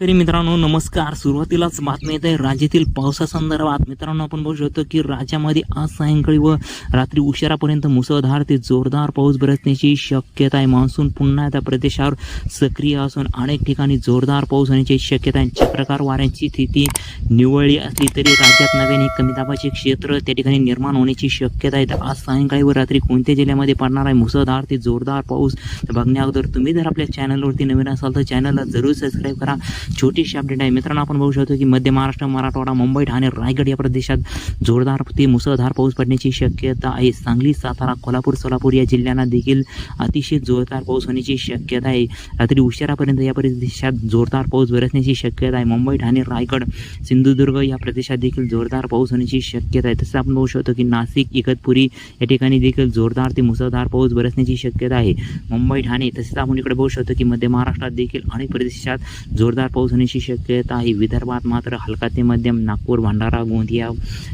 तरी मित्रांनो नमस्कार. सुरुवातीलाच बातमी येत. आहे राज्यातील पावसासंदर्भात मित्रांनो आपण बघू शकतो की राज्यामध्ये आज सायंकाळी व रात्री उशिरापर्यंत मुसळधार ते जोरदार पाऊस बरसण्याची शक्यता आहे. मान्सून पुन्हा त्या प्रदेशावर सक्रिय असून अनेक ठिकाणी जोरदार पाऊस होण्याची शक्यता आहे. चक्रकार वाऱ्यांची स्थिती निवळली असली तरी राज्यात नव्याने कमी दाबाचे क्षेत्र त्या ठिकाणी निर्माण होण्याची शक्यता आहे. तर आज सायंकाळी व रात्री कोणत्या जिल्ह्यामध्ये पडणार आहे? मुसळधार ते जोरदार पाऊस तर बघण्या अगोदर तुम्ही जर आपल्या चॅनलवरती नवीन असाल तर चॅनलला जरूर सबस्क्राईब करा. छोटीशी अपडेट आहे. मित्रांनो आपण बघू शकतो की मध्य महाराष्ट्र मराठवाडा मुंबई ठाणे रायगड या प्रदेशात जोरदार ते मुसळधार पाऊस पडण्याची शक्यता आहे. सांगली सातारा कोल्हापूर सोलापूर या जिल्ह्यांना देखील अतिशय जोरदार पाऊस होण्याची शक्यता आहे. रात्री उशिरापर्यंत या प्रदेशात जोरदार पाऊस बरसण्याची शक्यता आहे. मुंबई ठाणे रायगड सिंधुदुर्ग या प्रदेशात देखील जोरदार पाऊस होण्याची शक्यता आहे. तसं आपण बघू शकतो की नाशिक इगतपुरी या ठिकाणी देखील जोरदार ते मुसळधार पाऊस बरसण्याची शक्यता आहे. मुंबई ठाणे तसेच आपण इकडे बघू शकतो की मध्य महाराष्ट्रात देखील अनेक प्रदेशात जोरदार पाऊस होण्याची शक्यता आहे. विदर्भात मात्र हलका ते मध्यम नागपूर भंडारा गोंदिया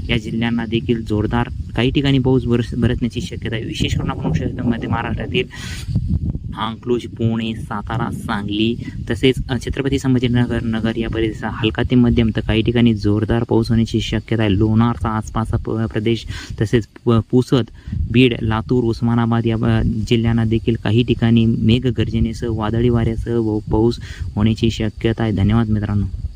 या जिल्ह्यांना देखील जोरदार काही ठिकाणी पाऊस बरस बरसण्याची शक्यता आहे. विशेष करून आपण शकतो मध्य महाराष्ट्रातील अंकलोज पुणे सातारा सांगली तसेच छत्रपती संभाजीनगर नगर या परिसरात हलका ते मध्यम तर काही ठिकाणी जोरदार पाऊस होण्याची शक्यता आहे. लोणारचा आसपासचा प- प्रदेश तसेच पुसद बीड लातूर उस्मानाबाद या जिल्ह्यांना देखील काही ठिकाणी मेघगर्जनेसह वादळी वाऱ्यासह व पाऊस होण्याची शक्यता आहे. धन्यवाद मित्रांनो.